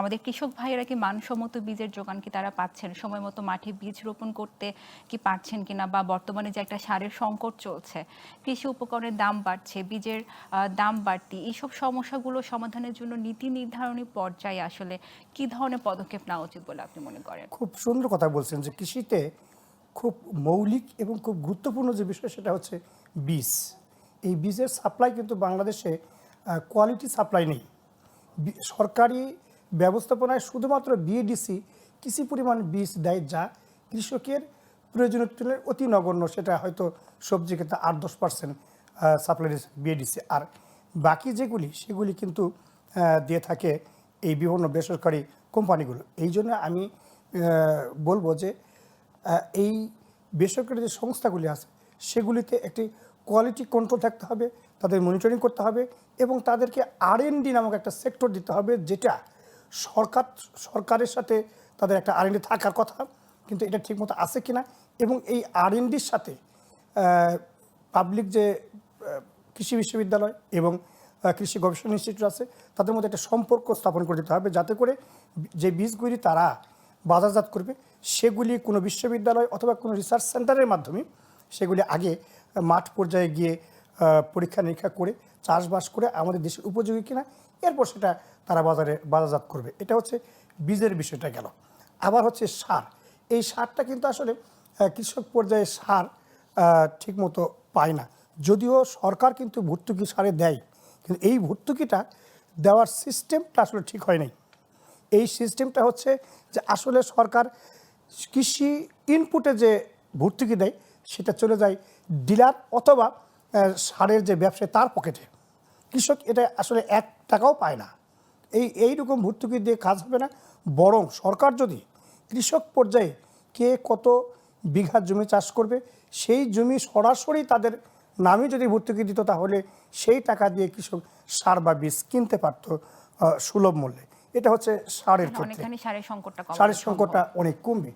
আমাদের কৃষক ভাইয়েরা কি মানসম্মত বীজের যোগান কি তারা পাচ্ছেন? সময় মতো মাঠে বীজ রোপণ করতে কি পারছেন কিনা বা বর্তমানে যে একটা সারের সংকট চলছে, কৃষি উপকরণের দাম বাড়ছে, বীজের দাম বাড়তি এইসব সমস্যাগুলো সমাধানের জন্য নীতি নির্ধারণী পর্যায়ে আসলে কি ধরনের পদক্ষেপ নেওয়া উচিত বলে আপনি মনে করেন? খুব সুন্দর কথা বলছেন যে কৃষিতে খুব মৌলিক এবং খুব গুরুত্বপূর্ণ যে বিষয় সেটা হচ্ছে বীজ। এই বীজের সাপ্লাই কিন্তু বাংলাদেশে কোয়ালিটি সাপ্লাই নেই। সরকারি ব্যবস্থাপনায় শুধুমাত্র বিএডিসি কিছু পরিমাণ বীজ দেয় যা কৃষকের প্রয়োজনীয় তুলনায় অতি নগণ্য, সেটা হয়তো সবজি ক্ষেত্রে আট দশ পার্সেন্ট সাপ্লাই বিএডিসি আর বাকি যেগুলি, সেগুলি কিন্তু দিয়ে থাকে এই বিভিন্ন বেসরকারি কোম্পানিগুলো। এই জন্য আমি বলব যে এই বেসরকারি যে সংস্থাগুলি আছে, সেগুলিতে একটি কোয়ালিটি কন্ট্রোল থাকতে হবে, তাদের মনিটরিং করতে হবে এবং তাদেরকে আরএনডি নামক একটা সেক্টর দিতে হবে, যেটা সরকার, সরকারের সাথে তাদের একটা আরএনডি থাকার কথা, কিন্তু এটা ঠিকমতো আছে কিনা? এবং এই আরএনডির সাথে পাবলিক যে কৃষি বিশ্ববিদ্যালয় এবং কৃষি গবেষণা ইনস্টিটিউট আছে, তাদের মধ্যে একটা সম্পর্ক স্থাপন করে দিতে হবে যাতে করে যে বীজগুলি তারা বাজারজাত করবে, সেগুলি কোনো বিশ্ববিদ্যালয় অথবা কোনো রিসার্চ সেন্টারের মাধ্যমে, সেগুলি আগে মাঠ পর্যায়ে গিয়ে পরীক্ষা নিরীক্ষা করে, চাষবাস করে আমাদের দেশের উপযোগী কিনা, এরপর সেটা তারা বাজারে বাজারজাত করবে। এটা হচ্ছে বীজের বিষয়টা গেল। আবার হচ্ছে সার। এই সারটা কিন্তু আসলে কৃষক পর্যায়ে সার ঠিকমতো পায় না। যদিও সরকার কিন্তু ভর্তুকি সারে দেয়, কিন্তু এই ভর্তুকিটা দেওয়ার সিস্টেমটা আসলে ঠিক হয় নাই। এই সিস্টেমটা হচ্ছে যে আসলে সরকার কৃষি ইনপুটে যে ভর্তুকি দেয়, সেটা চলে যায় ডিলার অথবা সারের যে ব্যবসায়ী তার পকেটে। কৃষক এটা আসলে এক টাকাও পায় না। এই এইরকম ভর্তুকি দিয়ে কাজ হবে না। বরং সরকার যদি কৃষক পর্যায়ে কে কত বিঘা জমি চাষ করবে সেই জমি সরাসরি তাদের নামে যদি ভর্তুকি দিত তাহলে সেই টাকা দিয়ে কৃষক সার বা বীজ কিনতে পারত সুলভ মূল্যে। এটা হচ্ছে সারের ক্ষেত্রে। সারের সংকটটা সারের সংকটটা অনেক কমবে।